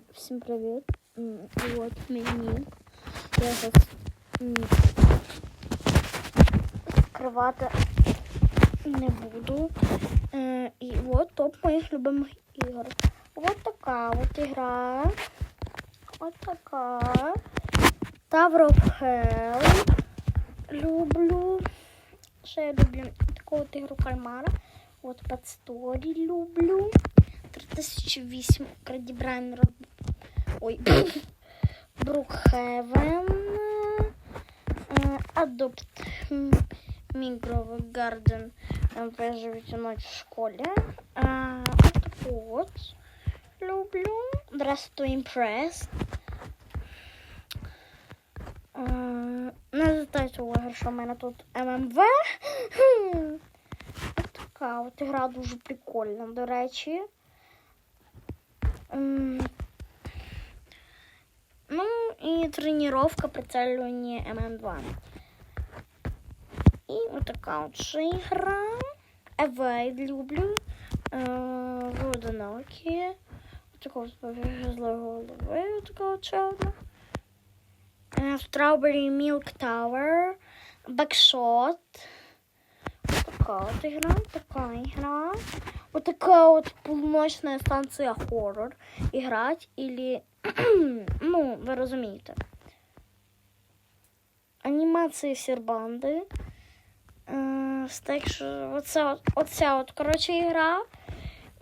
Всім, всім привіт. М, І от мені. Я зараз відкривати не буду. Е, І от топ моїх любимих ігор. От така от ігра. От така. Tower of Hell. Люблю. Ще я люблю таку от ігру кальмара. От Pet Story люблю. 3008 Кредді Брайнер. Ой. Брукхевен. Адопт Мігров Гарден. Виживуть ночь в школі. Е, От от. Люблю. Здравствуй, Impressed. Е, Не звертайте увагу, що в мене тут ММВ. Така от гра дуже прикольна, до речі. Тренування прицелювання ММ2. І отака от ще гра. Evade люблю. Е, Ви одинокі. Такого злої голови. Така от ще одна. Е, Strawberry Milk Tower. Backshot. Така от ігра, така ігра. Вот такая вот полуночная станция хоррор. Играть или... ну, ви розумієте. Анімації сербанди. Е, так що оця, оця от, коротше, ігра.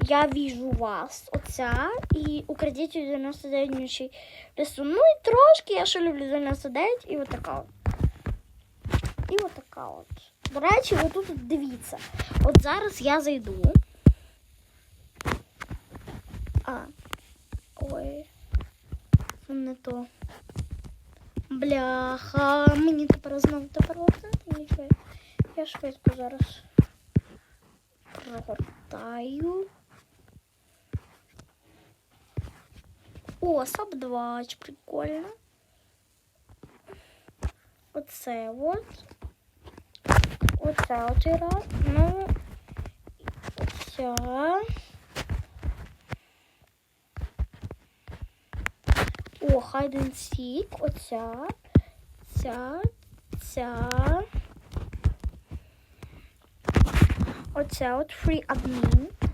Я віжу вас, оця, і украдіть у 99 ночей лісу. Ну і трошки, я ще люблю 99, і от така от. І от така от. До речі, отут дивіться. От зараз я зайду. А. Ой. Не то. Бляха. Мені тепер знову тепер лопнути нічого. Я швидко зараз прогортаю. О, саб 2, прикольно. Оце от. Оце от гра. Ну, оця. О, and seek. Оця. Ця. Ця. Оця от free admin.